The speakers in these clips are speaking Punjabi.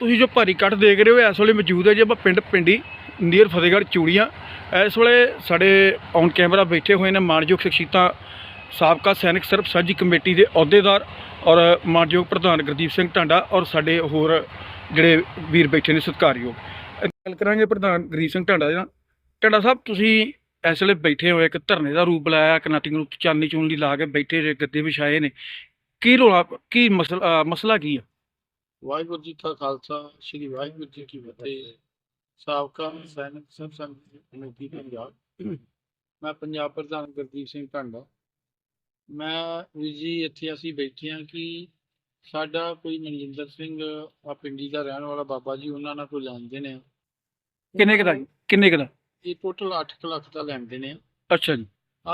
ਤੁਸੀਂ ਜੋ ਭਾਰੀ ਕੱਟ ਦੇਖ ਰਹੇ ਹੋ, ਇਸ ਵੇਲੇ ਮੌਜੂਦ ਹੈ ਜੀ ਆਪਾਂ ਪਿੰਡ ਪਿੰਡੀ ਨੀਅਰ ਫਤਿਹਗੜ੍ਹ ਚੂੜੀਆਂ। ਇਸ ਵੇਲੇ ਸਾਡੇ ਔਨ ਕੈਮਰਾ ਬੈਠੇ ਹੋਏ ਨੇ ਮਾਨਯੋਗ ਸ਼ਖਸੀਅਤਾਂ, ਸਾਬਕਾ ਸੈਨਿਕ ਸਰਬ ਸਾਂਝੀ ਕਮੇਟੀ ਦੇ ਅਹੁਦੇਦਾਰ ਔਰ ਮਾਨਯੋਗ ਪ੍ਰਧਾਨ ਗੁਰਦੀਪ ਸਿੰਘ ਢਾਂਡਾ ਔਰ ਸਾਡੇ ਹੋਰ ਜਿਹੜੇ ਵੀਰ ਬੈਠੇ ਨੇ ਸਤਿਕਾਰਯੋਗ। ਗੱਲ ਕਰਾਂਗੇ ਪ੍ਰਧਾਨ ਗੁਰਦੀਪ ਸਿੰਘ ਢਾਂਡਾ ਜੀ ਨਾਲ। ਢਾਂਡਾ ਸਾਹਿਬ, ਤੁਸੀਂ ਇਸ ਵੇਲੇ ਬੈਠੇ ਹੋਏ, ਇੱਕ ਧਰਨੇ ਦਾ ਰੂਪ ਲਾਇਆ ਕਨਾਟੀ ਨੂੰ ਚਾਨੀ ਚੂਨਲੀ ਲਾ ਕੇ ਬੈਠੇ ਜੇ ਗੱਦੇ ਵਿਛਾਏ ਨੇ। ਕੀ ਰੋਲਾ, ਕੀ ਮਸਲਾ ਮਸਲਾ ਕੀ ਆ? ਵਾਹਿਗੁਰੂ ਜੀ ਕਾ ਖਾਲਸਾ ਸ੍ਰੀ ਵਾਹਿਗੁਰੂ ਜੀ ਕੀ ਫਤਿਹ। ਸਾਬਕਾ ਸੈਨਿਕ ਸਭ ਸੰਗਤ ਕਮੇਟੀ ਪੰਜਾਬ। ਮੈਂ ਪੰਜਾਬ ਪ੍ਰਧਾਨ ਗੁਰਦੀਪ ਸਿੰਘ ਢਾਂਡਾ। ਮੈਂ ਜੀ ਇੱਥੇ ਅਸੀਂ ਬੈਠੇ ਹਾਂ ਕਿ ਸਾਡਾ ਕੋਈ ਮਨਜਿੰਦਰ ਸਿੰਘ ਆ ਪਿੰਡੀ ਦਾ ਰਹਿਣ ਵਾਲਾ ਬਾਬਾ ਜੀ ਉਹਨਾਂ ਨਾਲ ਕੋਈ ਲੈਂਦੇ ਨੇ ਕਿੰਨੇ ਕੁ ਦਾ ਜੀ? ਕਿੰਨੇ ਕੁ ਦਾ? ਇਹ ਟੋਟਲ 8 ਲੱਖ ਦਾ ਲੈਂਦੇ ਨੇ ਅੱਛਾ ਜੀ।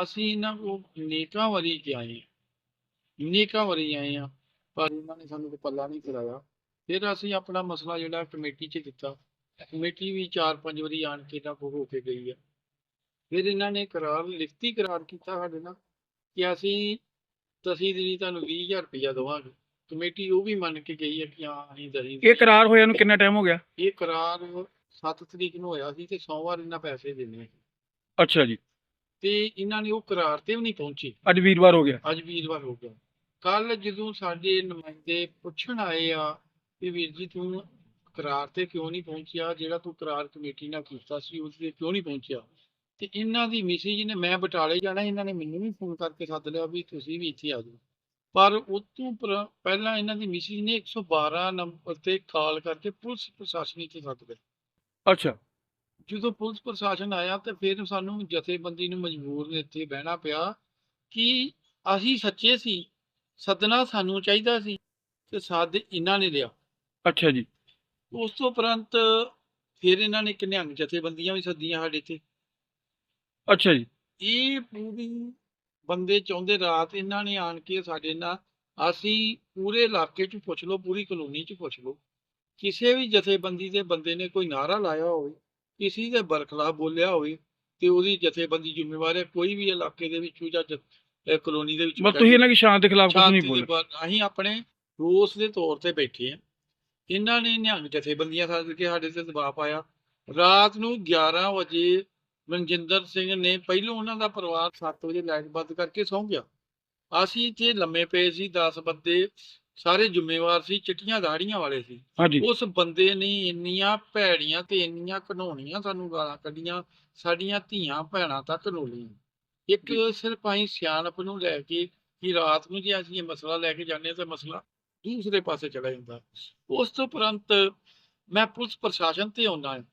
ਅਸੀਂ ਇਹਨਾਂ ਕੋਲ ਨੇਕਾਂ ਵਾਰੀ ਕੇ ਆਏ ਹਾਂ। ਨੇਕਾਂ ਵਾਰੀ ਆਏ ਆ ਪਰ ਇਹਨਾਂ ਨੇ ਸਾਨੂੰ ਕੋਈ ਪੱਲਾ ਨਹੀਂ ਕਰਾਇਆ। ਫਿਰ ਅਸੀਂ ਆਪਣਾ ਮਸਲਾ ਜਿਹੜਾ ਕਮੇਟੀ 'ਚ ਦਿੱਤਾ ਕਮੇਟੀ ਵੀ ਚਾਰ ਪੰਜ ਵਾਰੀ ਆਣ ਕੇ ਕੋਲ ਹੋ ਕੇ ਗਈ ਆ। ਫਿਰ ਇਹਨਾਂ ਨੇ ਕਰਾਰ ਲਿਖਤੀ ਕਰਾਰ ਕੀਤਾ ਸਾਡੇ ਨਾਲ ਕਿ ਅਸੀਂ ਦਸੀਂ ਦਿਨੀ ਤੁਹਾਨੂੰ 20000 ਰੁਪਇਆ ਦੇਵਾਂਗੇ। ਕਮੇਟੀ ਉਹ ਵੀ ਮੰਨ ਕੇ ਗਈ ਹੈ ਕਿ ਹਾਂ ਅਸੀਂ ਦਹੀਂ ਇਹ ਕਰਾਰ ਹੋਇਆ ਨੂੰ ਕਿੰਨਾ ਟਾਈਮ ਹੋ ਗਿਆ? ਇਹ ਕਰਾਰ 7 ਤਰੀਕ ਨੂੰ ਹੋਇਆ ਸੀ ਤੇ ਸੋਮਵਾਰ ਇਹਨਾਂ ਪੈਸੇ ਦੇਣੇ ਅੱਛਾ ਜੀ। ਤੇ ਇਹਨਾਂ ਨੇ ਉਹ ਕਰਾਰ ਤੇ ਵੀ ਨਹੀਂ ਪਹੁੰਚੇ। ਅੱਜ ਵੀਰਵਾਰ ਹੋ ਗਿਆ। ਅੱਜ ਵੀਰਵਾਰ ਹੋ ਗਿਆ। ਕੱਲ ਜਦੋਂ ਸਾਡੇ ਨੁਮਾਇੰਦੇ ਪੁੱਛਣ ਆਏ ਆ ਵੀ ਵੀਰ ਜੀ ਤੂੰ ਕਰਾਰ ਤੇ ਕਿਉਂ ਨਹੀਂ ਪਹੁੰਚਿਆ? ਜਿਹੜਾ ਤੂੰ ਕਰਾਰ ਕਮੇਟੀ ਨਾਲ ਕੀਤਾ ਸੀ ਉਸ ਤੇ ਕਿਉਂ ਨਹੀਂ ਪਹੁੰਚਿਆ? ਤੇ ਇਹਨਾਂ ਦੀ ਮਿਸੀ ਨੇ ਮੈਂ ਬਟਾਲੇ ਜਾਣਾ ਇਹਨਾਂ ਨੇ ਮੈਨੂੰ ਵੀ ਫੋਨ ਕਰਕੇ ਸੱਦ ਲਿਆ ਵੀ ਤੁਸੀਂ ਵੀ ਇੱਥੇ ਆ ਜਾਓ। ਪਰ ਉਸ ਤੋਂ ਪਰ- ਪਹਿਲਾਂ ਇਹਨਾਂ ਦੀ ਮਿਸੀ ਨੇ 112 ਨੰਬਰ ਤੇ ਕਾਲ ਕਰਕੇ ਪੁਲਿਸ ਪ੍ਰਸ਼ਾਸਨ ਇੱਥੇ ਸੱਦ ਲਿਆ। ਅੱਛਾ। ਜਦੋਂ ਪੁਲਿਸ ਪ੍ਰਸ਼ਾਸਨ ਆਇਆ ਤੇ ਫਿਰ ਸਾਨੂੰ ਜਥੇਬੰਦੀ ਨੂੰ ਮਜਬੂਰ ਇੱਥੇ ਬਹਿਣਾ ਪਿਆ ਕਿ ਅਸੀਂ ਸੱਚੇ ਸੀ ਸੱਦਣਾ ਸਾਨੂੰ ਚਾਹੀਦਾ ਸੀ ਤੇ ਸਾਦ ਇਹਨਾਂ ਨੇ ਲਿਆ। ਅੱਛਾ ਜੀ। ਉਸ ਤੋਂ ਉਪਰੰਤ ਫਿਰ ਇਹਨਾਂ ਨੇ ਕਿੰਨਿਆਂ ਜਥੇਬੰਦੀਆਂ ਵੀ ਸੱਦੀਆਂ ਸਾਡੇ ਤੇ ਅੱਛਾ ਜੀ। ਇਹ ਪੂਰੀ ਬੰਦੇ ਚਾਹੁੰਦੇ ਰਾਤ ਇਹਨਾਂ ਨੇ ਆਣ ਕੇ ਸਾਡੇ ਨਾਲ ਅਸੀਂ ਪੂਰੇ ਇਲਾਕੇ 'ਚ ਪੁੱਛ ਲਓ ਪੂਰੀ ਕਲੋਨੀ 'ਚ ਪੁੱਛ ਲਓ। ਕਿਸੇ ਵੀ ਜਥੇਬੰਦੀ ਦੇ ਬੰਦੇ ਨੇ ਕੋਈ ਨਾਰਾ ਲਾਇਆ ਹੋਵੇ ਕਿਸੇ ਦੇ ਬਰਖਲਾਫ ਬੋਲਿਆ ਹੋਵੇ ਤੇ ਉਹਦੀ ਜਥੇਬੰਦੀ ਜ਼ਿੰਮੇਵਾਰ ਹੈ ਕੋਈ ਵੀ ਇਲਾਕੇ ਦੇ ਵਿੱਚੋਂ ਜਾਂ ਕਲੋਨੀ ਦੇ ਵਿੱਚ ਬਸ ਤੁਸੀਂ ਇਹਨਾਂ ਦੀ ਸ਼ਾਂਤ ਦੇ ਖਿਲਾਫ ਕੁਝ ਨਹੀਂ ਬੋਲੇ ਅਸੀਂ ਆਪਣੇ ਰੋਸ ਦੇ ਤੌਰ ਤੇ ਬੈਠੇ ਆ ਇਹਨਾਂ ਨੇ ਨਿਹੰਗ ਜਥੇਬੰਦੀਆਂ ਸੱਦ ਕੇ ਸਾਡੇ ਤੇ ਦਬਾਅ ਪਾਇਆ। ਰਾਤ ਨੂੰ 11 ਵਜੇ ਮਨਜਿੰਦਰ ਸਿੰਘ ਨੇ ਪਹਿਲੋਂ ਉਹਨਾਂ ਦਾ ਪਰਿਵਾਰ 7 ਵਜੇ ਲਾਈਟ ਬੰਦ ਕਰਕੇ ਸੌਂ ਗਿਆ। ਅਸੀਂ ਇੱਥੇ ਲੰਮੇ ਪਏ ਸੀ 10 ਬੰਦੇ ਸਾਰੇ ਜ਼ਿੰਮੇਵਾਰ ਸੀ ਚਿੱਟੀਆਂ ਦਾੜੀਆਂ ਵਾਲੇ ਸੀ। ਉਸ ਬੰਦੇ ਨੇ ਇੰਨੀਆਂ ਭੈੜੀਆਂ ਤੇ ਇੰਨੀਆਂ ਘਨੌਣੀਆਂ ਸਾਨੂੰ ਗਾਲਾਂ ਕੱਢੀਆਂ ਸਾਡੀਆਂ ਧੀਆਂ ਭੈਣਾਂ ਤੱਕ ਰੋਲੀਆਂ। ਇੱਕ ਸਿਰਫ ਅਸੀਂ ਸਿਆਣਪ ਨੂੰ ਲੈ ਕੇ ਕਿ ਰਾਤ ਨੂੰ ਜੇ ਅਸੀਂ ਇਹ ਮਸਲਾ ਲੈ ਕੇ ਜਾਂਦੇ ਤਾਂ ਮਸਲਾ ਦੂਸਰੇ ਪਾਸੇ ਚਲਾ ਜਾਂਦਾ। ਉਸ ਤੋਂ ਉਪਰੰਤ ਮੈਂ ਪੁਲਿਸ ਪ੍ਰਸ਼ਾਸਨ ਤੇ ਆਉਣਾ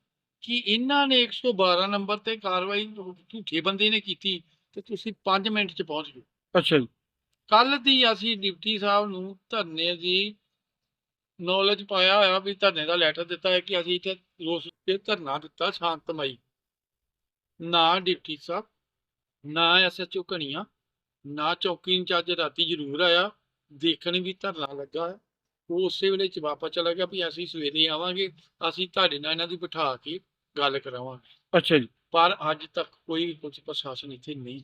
ਕਿ ਇਹਨਾਂ ਨੇ 112 ਨੰਬਰ ਤੇ ਕਾਰਵਾਈ ਝੂਠੇ ਬੰਦੇ ਨੇ ਕੀਤੀ ਤੇ ਤੁਸੀਂ 5 ਮਿੰਟ ਚ ਪਹੁੰਚ ਗਏ। ਅੱਛਾ ਜੀ। ਕੱਲ ਦੀ ਅਸੀਂ ਡਿਪਟੀ ਸਾਹਿਬ ਨੂੰ ਧਰਨੇ ਦੀ ਨੌਲੇਜ ਪਾਇਆ ਹੋਇਆ ਵੀ ਧਰਨੇ ਦਾ ਲੈਟਰ ਦਿੱਤਾ ਹੈ ਕਿ ਅਸੀਂ ਇੱਥੇ ਰੋਸ ਤੇ ਧਰਨਾ ਦਿੱਤਾ ਸ਼ਾਂਤਮਈ ਨਾ ਡਿਪਟੀ ਸਾਹਿਬ ਨਾ ਐਸਐਚਓ ਕਣੀਆਂ ਨਾ ਚੌਕੀ ਇੰਚਾਰਜ ਰਾਤੀ ਜ਼ਰੂਰ ਆਇਆ। ਦੇਖਣ ਵੀ ਧਰਨਾ ਲੱਗਾ ਉਹ ਉਸੇ ਵੇਲੇ ਚ ਵਾਪਸ ਚਲਾ ਗਿਆ ਵੀ ਅਸੀਂ ਸਵੇਰੇ ਆਵਾਂਗੇ ਅਸੀਂ ਤੁਹਾਡੇ ਨਾਲ ਇਹਨਾਂ ਦੀ ਬਿਠਾ ਕੇ ਗੱਲ ਕਰਾਵਾਂਗੇ। ਅੱਛਾ ਜੀ। ਪਰ ਅੱਜ ਤੱਕ ਕੋਈ ਪੁਲਿਸ ਪ੍ਰਸ਼ਾਸਨ ਇੱਥੇ ਨਹੀਂ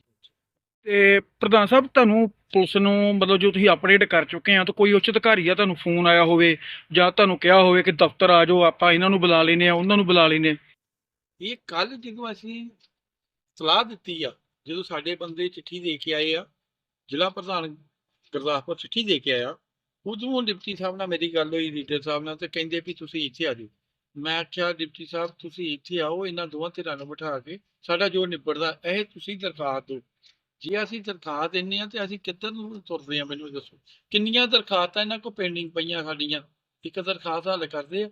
ਤੇ ਪ੍ਰਧਾਨ ਸਾਹਿਬ ਤੁਹਾਨੂੰ ਪੁਲਿਸ ਨੂੰ ਮਤਲਬ ਜੋ ਤੁਸੀਂ ਅਪਡੇਟ ਕਰ ਚੁੱਕੇ ਆ ਤਾਂ ਕੋਈ ਉੱਚ ਅਧਿਕਾਰੀ ਆ ਤੁਹਾਨੂੰ ਫੋਨ ਆਇਆ ਹੋਵੇ ਜਾਂ ਤੁਹਾਨੂੰ ਕਿਹਾ ਹੋਵੇ ਕਿ ਦਫ਼ਤਰ ਆ ਜਾਓ ਆਪਾਂ ਇਹਨਾਂ ਨੂੰ ਬੁਲਾ ਲੈਨੇ ਆ ਉਹਨਾਂ ਨੂੰ ਬੁਲਾ ਲੈਨੇ ਇਹ ਕੱਲ ਜਦੋਂ ਅਸੀਂ ਸਲਾਹ ਦਿੱਤੀ ਆ ਜਦੋਂ ਸਾਡੇ ਬੰਦੇ ਚਿੱਠੀ ਦੇ ਕੇ ਆਏ ਆ ਜ਼ਿਲ੍ਹਾ ਪ੍ਰਧਾਨ ਗੁਰਦਾਸਪੁਰ ਚਿੱਠੀ ਦੇ ਕੇ ਆਇਆ। ਉਦੋਂ ਡਿਪਟੀ ਸਾਹਿਬ ਨਾਲ ਮੇਰੀ ਗੱਲ ਹੋਈ, ਲੀਡਰ ਸਾਹਿਬ ਨਾਲ, ਤੇ ਕਹਿੰਦੇ ਵੀ ਤੁਸੀਂ ਇੱਥੇ ਆ ਜਾਓ। ਮੈਂ ਆਖਿਆ ਡਿਪਟੀ ਸਾਹਿਬ, ਤੁਸੀਂ ਇੱਥੇ ਆਓ, ਇਹਨਾਂ ਦੋਵਾਂ ਧਿਰਾਂ ਨੂੰ ਬਿਠਾ ਕੇ, ਸਾਡਾ ਜੋ ਨਿਬੜਦਾ, ਇਹ ਤੁਸੀਂ ਦਰਖਾਸਤ ਦਿਓ। ਜੇ ਅਸੀਂ ਦਰਖਾਸਤ ਦਿੰਨੇ ਆ ਤੇ ਅਸੀਂ ਕਿੱਧਰ ਨੂੰ ਤੁਰਦੇ ਆ ਮੈਨੂੰ ਦੱਸੋ। ਕਿੰਨੀਆਂ ਦਰਖਾਸਤਾਂ ਇਹਨਾਂ ਕੋਲ ਪੈਂਡਿੰਗ ਪਈਆਂ ਸਾਡੀਆਂ? ਇੱਕ ਦਰਖਾਸਤ ਹੱਲ ਕਰਦੇ ਆ।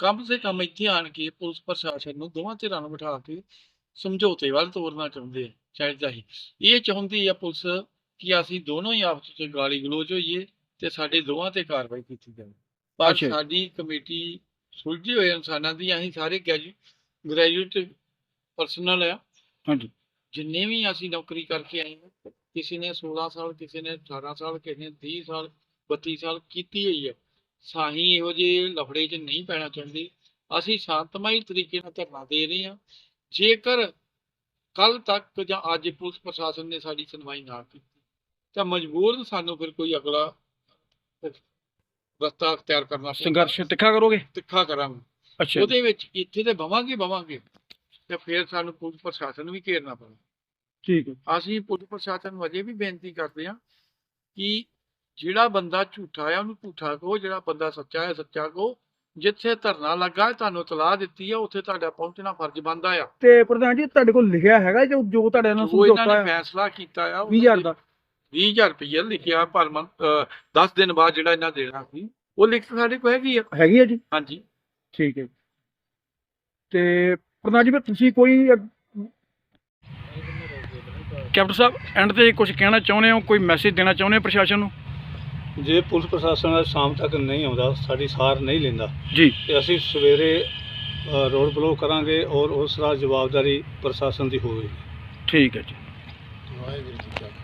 ਕੰਮ ਸੇ ਕੰਮ ਇੱਥੇ ਆਣ ਕੇ ਪੁਲਿਸ ਪ੍ਰਸ਼ਾਸਨ ਨੂੰ ਦੋਵਾਂ ਧਿਰਾਂ ਨੂੰ ਬਿਠਾ ਕੇ ਸਮਝੌਤੇ ਵੱਲ ਤੋਰਨਾ ਚਾਹੁੰਦੇ ਆ, ਚਾਹੀਦਾ ਹੀ। ਇਹ ਚਾਹੁੰਦੀ ਆ ਪੁਲਿਸ ਕਿ ਅਸੀਂ ਦੋਨੋਂ ਹੀ ਆਪਸ ਵਿੱਚ ਗਾਲੀ ਗਲੋਚ ਹੋਈਏ ਤੇ ਸਾਡੇ ਦੋਵਾਂ ਤੇ ਕਾਰਵਾਈ ਕੀਤੀ ਜਾਵੇ। ਪਰ ਅੱਛਾ। ਸਾਡੀ ਕਮੇਟੀ ਸੁਲਝੇ ਹੋਏ ਇਨਸਾਨਾਂ ਦੀ ਅਸੀਂ ਸਾਰੇ ਗ੍ਰੈਜੂਏਟ ਪਰਸਨਲ ਆ। ਹਾਂਜੀ। ਜਿੰਨੇ ਵੀ ਅਸੀਂ ਨੌਕਰੀ ਕਰਕੇ ਆਏ ਹਾਂ ਕਿਸੇ ਨੇ 16 ਸਾਲ ਕਿਸੇ ਨੇ 18 ਸਾਲ ਕਿਸੇ ਨੇ 30 ਸਾਲ 32 ਸਾਲ ਕੀਤੀ ਹੋਈ ਹੈ ਸਾਹੀਂ ਇਹੋ ਜਿਹੇ ਲਫੜੇ 'ਚ ਨਹੀਂ ਪੈਣਾ ਚਾਹੁੰਦੇ। ਅਸੀਂ ਸ਼ਾਂਤਮਈ ਤਰੀਕੇ ਨਾਲ ਧਰਨਾ ਦੇ ਰਹੇ ਹਾਂ। ਜੇਕਰ ਕੱਲ ਤੱਕ ਜਾਂ ਅੱਜ ਪੁਲਿਸ ਪ੍ਰਸ਼ਾਸਨ ਨੇ ਸਾਡੀ ਸੁਣਵਾਈ ਨਾ ਕੀਤੀ ਤਾਂ ਮਜਬੂਰਨ ਸਾਨੂੰ ਫਿਰ ਕੋਈ ਅਗਲਾ ਰਸਤਾ ਅਖਤਿਆਰ ਕਰਨਾ। ਸੰਘਰਸ਼ ਤਿੱਖਾ ਕਰੋਗੇ? ਤਿੱਖਾ ਕਰਾਂਗੇ। ਅੱਛਾ ਉਹਦੇ ਵਿੱਚ ਇੱਥੇ ਤੇ ਬਵਾਂਗੇ ਬਵਾਂਗੇ। ਤੇ ਫਿਰ ਸਾਨੂੰ ਪੁਲਿਸ ਪ੍ਰਸ਼ਾਸਨ ਵੀ ਘੇਰਨਾ ਪੈਣਾ ਠੀਕ ਹੈ। ਅਸੀਂ ਪੁਲਿਸ ਪ੍ਰਸ਼ਾਸਨ ਨੂੰ ਅਜੇ ਵੀ ਬੇਨਤੀ ਕਰਦੇ ਹਾਂ ਕਿ ਜਿਹੜਾ ਬੰਦਾ ਝੂਠਾ ਆ ਉਹਨੂੰ ਝੂਠਾ ਕਹੋ ਜਿਹੜਾ ਬੰਦਾ ਸੱਚਾ ਹੈ ਸੱਚਾ ਕਹੋ। ਜਿੱਥੇ ਧਰਨਾ ਲੱਗਾ ਹੈ, ਤੁਹਾਨੂੰ ਤਲਾਹ ਦਿੱਤੀ ਆ ਉੱਥੇ ਤੁਹਾਡਾ ਪਹੁੰਚਣਾ ਫਰਜ਼ ਬਣਦਾ ਆ। ਤੇ ਪ੍ਰਧਾਨ ਜੀ ਤੁਹਾਡੇ ਕੋਲ ਲਿਖਿਆ ਹੈਗਾ ਜੋ ਜੋ ਤੁਹਾਡੇ ਨਾਲ ਸਮਝੌਤਾ ਨੇ ਹੈ। ਫੈਸਲਾ ਕੀਤਾ ਆ 20000 ਦਾ। 20000 ਰੁਪਏ ਲਿਖਿਆ ਪਰ 10 ਦਿਨ ਬਾਅਦ ਜਿਹੜਾ ਇਹਨਾਂ ਦੇਣਾ ਸੀ ਉਹ ਲਿਖ ਸਾਡੇ ਕੋਲ ਹੈਗੀ ਆ। ਹੈਗੀ ਹੈ ਜੀ? ਹਾਂਜੀ। ਠੀਕ ਹੈ ਤੇ ਪ੍ਰਧਾਨ ਜੀ ਫਿਰ ਤੁਸੀਂ ਕੋਈ ਕੈਪਟਨ ਸਾਹਿਬ ਐਂਡ ਤੇ ਕੁਝ ਕਹਿਣਾ ਚਾਹੁੰਦੇ ਹੋ? ਕੋਈ ਮੈਸੇਜ ਦੇਣਾ ਚਾਹੁੰਦੇ ਹੋ ਪ੍ਰਸ਼ਾਸਨ ਨੂੰ? ਜੇ ਪੁਲਿਸ ਪ੍ਰਸ਼ਾਸਨ ਸ਼ਾਮ ਤੱਕ ਨਹੀਂ ਆਉਂਦਾ ਸਾਡੀ ਸਾਰ ਨਹੀਂ ਲੈਂਦਾ ਜੀ। ਤੇ ਅਸੀਂ ਸਵੇਰੇ ਰੋਡ ਬਲੌਕ ਕਰਾਂਗੇ ਔਰ ਉਸ ਦਾ ਜਵਾਬਦਾਰੀ ਪ੍ਰਸ਼ਾਸਨ ਦੀ ਹੋਵੇਗੀ। ਠੀਕ ਹੈ ਜੀ